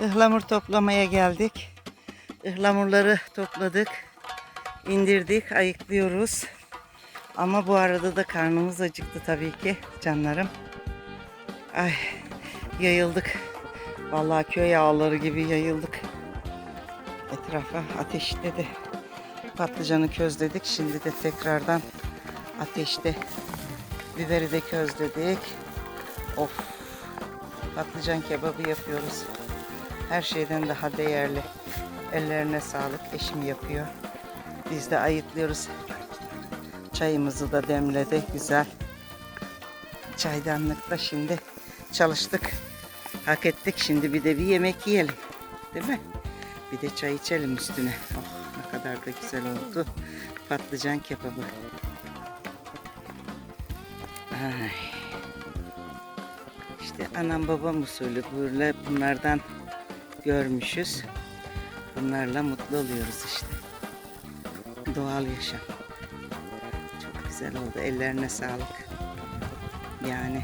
Ihlamur toplamaya geldik. Ihlamurları topladık. indirdik, ayıklıyoruz. Ama bu arada da karnımız acıktı tabii ki canlarım. Ay yayıldık. Vallahi köy ağları gibi yayıldık. Etrafa ateşledi. Patlıcanı közledik. Şimdi de tekrardan ateşte biberi de közledik. Of. Patlıcan kebabı yapıyoruz. Her şeyden daha değerli. Ellerine sağlık. Eşim yapıyor. Biz de ayıtlıyoruz. Çayımızı da demledi. Güzel. Çaydanlıkta şimdi çalıştık. Hak ettik. Şimdi bir de bir yemek yiyelim. Değil mi? Bir de çay içelim üstüne. Oh ne kadar da güzel oldu. Patlıcan kebabı. Ay. İşte anam babam usulü böyle bunlardan görmüşüz. Bunlarla mutlu oluyoruz işte. Doğal yaşam. Çok güzel oldu. Ellerine sağlık. Yani.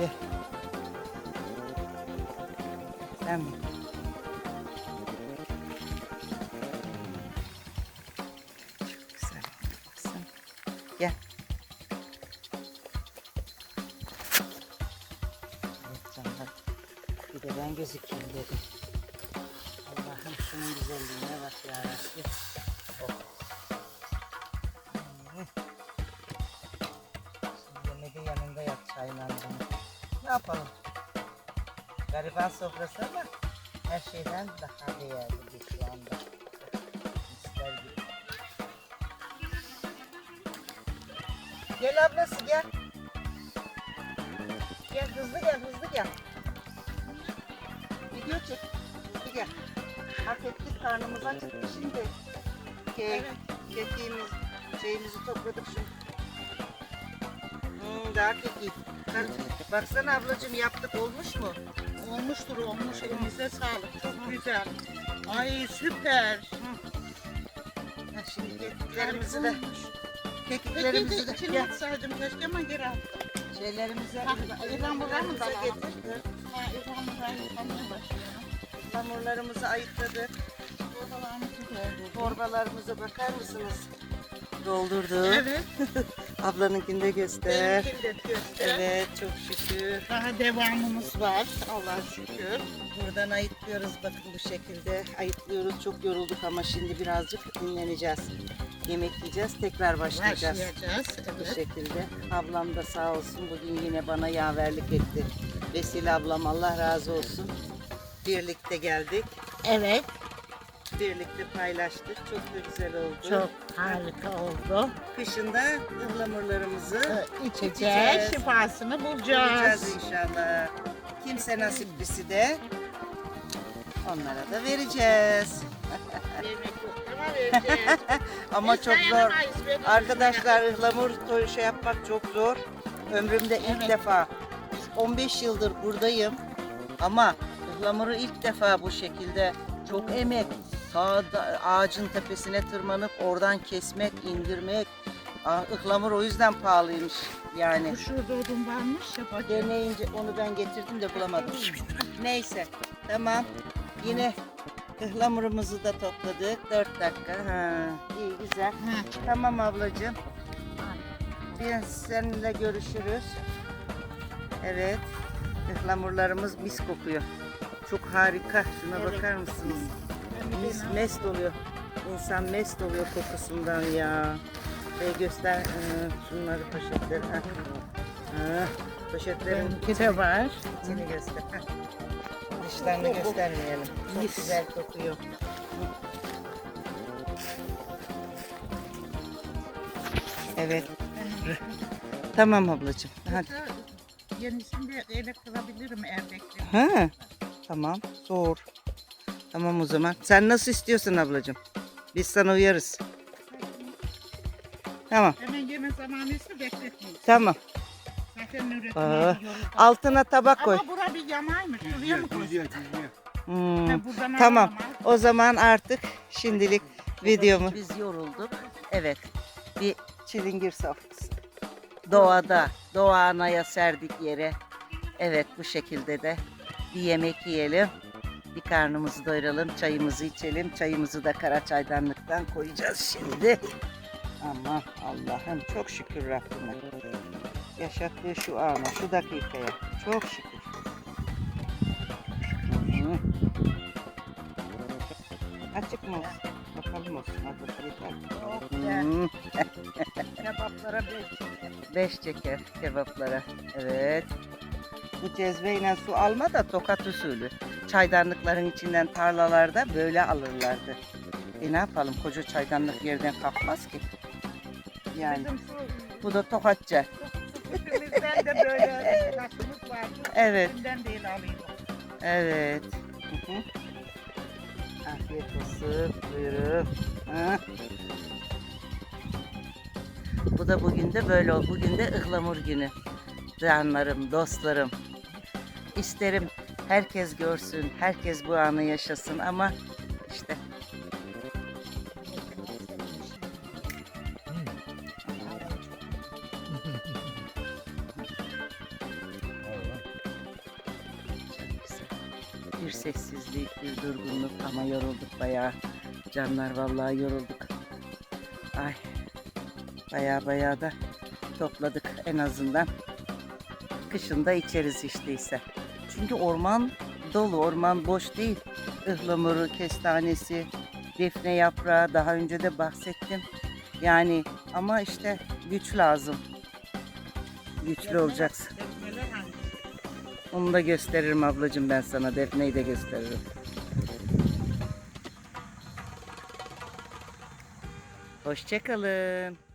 De sen mi? Bir de ben gözükeyim dedim. Allah'ım şunun güzelliğine bak ya Rabbi. Oh. Şimdi yemeği yanında yat çayın ağzını. Ne yapalım? Gariban sofrası ama her şeyden daha değerli şu anda. Misler gibi. Gel ablası gel. Gel hızlı gel hızlı gel. Video çek. Hızlı gel. Hak ettik karnımız acıktı şimdi. Kek, kekiğimiz, şeyimizi topladık şimdi. Hmm, daha kekik. Baksana ablacığım yaptık olmuş mu? Olmuştur olmuş elinize sağlık çok güzel. Ay süper. Ha, şimdi kekiklerimizi de kekiklerimizi de içine atsaydım keşke ama geri attım. Şeylerimizi Ha, İrem buradan mı da getir. Buradan yıkamaya başlıyorum. Hamurlarımızı ayıkladık. Torbalarımıza bakar mısınız? Doldurduk. Evet. Ablanınkini de göster. Benimkini de göster. Evet çok şükür. Daha devamımız var. Allah'a şükür. Buradan ayıtlıyoruz bakın bu şekilde. Ayıtlıyoruz. Çok yorulduk ama şimdi birazcık dinleneceğiz. Yemek yiyeceğiz. Tekrar başlayacağız. Başlayacağız. Bu Evet. şekilde. Ablam da sağ olsun bugün yine bana yaverlik etti. Vesile ablam Allah razı olsun. Birlikte geldik. Evet. Birlikte paylaştık. Çok da güzel oldu. Çok harika oldu. Kışında ıhlamurlarımızı Ee, İçeceğiz. İçeceğiz. Şifasını bulacağız bulacağız. inşallah. Kimse nasiplisi de onlara da vereceğiz. Yemek yok ama vereceğiz. Ama Biz çok zor. dayanamayız, veririz Arkadaşlar ıhlamur to- şey yapmak çok zor. Ömrümde ilk defa 15 yıldır buradayım ama ıhlamuru ilk defa bu şekilde çok emek. Ta da- ağacın tepesine tırmanıp oradan kesmek, indirmek. Aa, ıhlamur o yüzden pahalıymış yani. Bu şurada odun varmış ya. Deneyince onu ben getirdim de bulamadım. Neyse tamam. Yine ıhlamurumuzu da topladık. 4 dakika. Ha, iyi güzel. Ha. Tamam ablacığım. Bir seninle görüşürüz. Evet. Ihlamurlarımız mis kokuyor. Çok harika. Şuna Evet. bakar mısınız? Mis, mest oluyor. İnsan mest oluyor kokusundan ya. Ve göster e, şunları poşetleri. Ha. Ha, poşetlerin Benimki de var. içini göster. Ha. Dışlarını göstermeyelim. Çok Mis. güzel kokuyor. Evet. Tamam ablacığım. Hadi. Yenisini de ele kılabilirim eğer bekliyorum. Ha, tamam. Zor. Tamam o zaman. Sen nasıl istiyorsun ablacığım? Biz sana uyarız. Tamam. Hemen yeme zamanı ise bekletmeyin. Tamam. Zaten üretim Aa. Altına tabak koy. Ama bura bir yanaymış. Şuraya mı koy? Düzüyor, düzüyor. Hmm, Ha, buradan Tamam. alalım ha. O zaman artık şimdilik videomu... Biz yorulduk. Evet. Bir çilingir sofrası. Doğada, doğa anaya serdik yere. Evet bu şekilde de bir yemek yiyelim. Bir karnımızı doyuralım, çayımızı içelim. Çayımızı da kara çaydanlıktan koyacağız şimdi. Aman Allah'ım çok şükür Rabbime. Yaşattığı şu ana, şu dakikaya. Çok şükür. Açık mı olsun? Bakalım olsun. Hadi yeter. Yok be. Hmm. Kebaplara beş. Beş çeker kebaplara. Evet. Bu cezveyle su alma da tokat usulü. Çaydanlıkların içinden tarlalarda böyle alırlardı. E ne yapalım koca çaydanlık yerden kalkmaz ki. Yani Bizim su, bu da tokatça. de böyle vardı. Evet. Değil. Evet. Hı hı. Afiyet olsun. Buyurun. Ha. Bu da bugün de böyle ol. Bugün de ıhlamur günü. Canlarım, dostlarım. İsterim herkes görsün, herkes bu anı yaşasın ama işte Bir sessizlik, bir durgunluk ama yorulduk bayağı. Canlar vallahi yorulduk. Ay bayağı bayağı da topladık en azından. Kışında içeriz işteyse. Çünkü orman dolu, orman boş değil. Ihlamuru, kestanesi, defne yaprağı daha önce de bahsettim. Yani ama işte güç lazım. Güçlü olacaksın. Onu da gösteririm ablacığım ben sana. Defneyi de gösteririm. Hoşçakalın.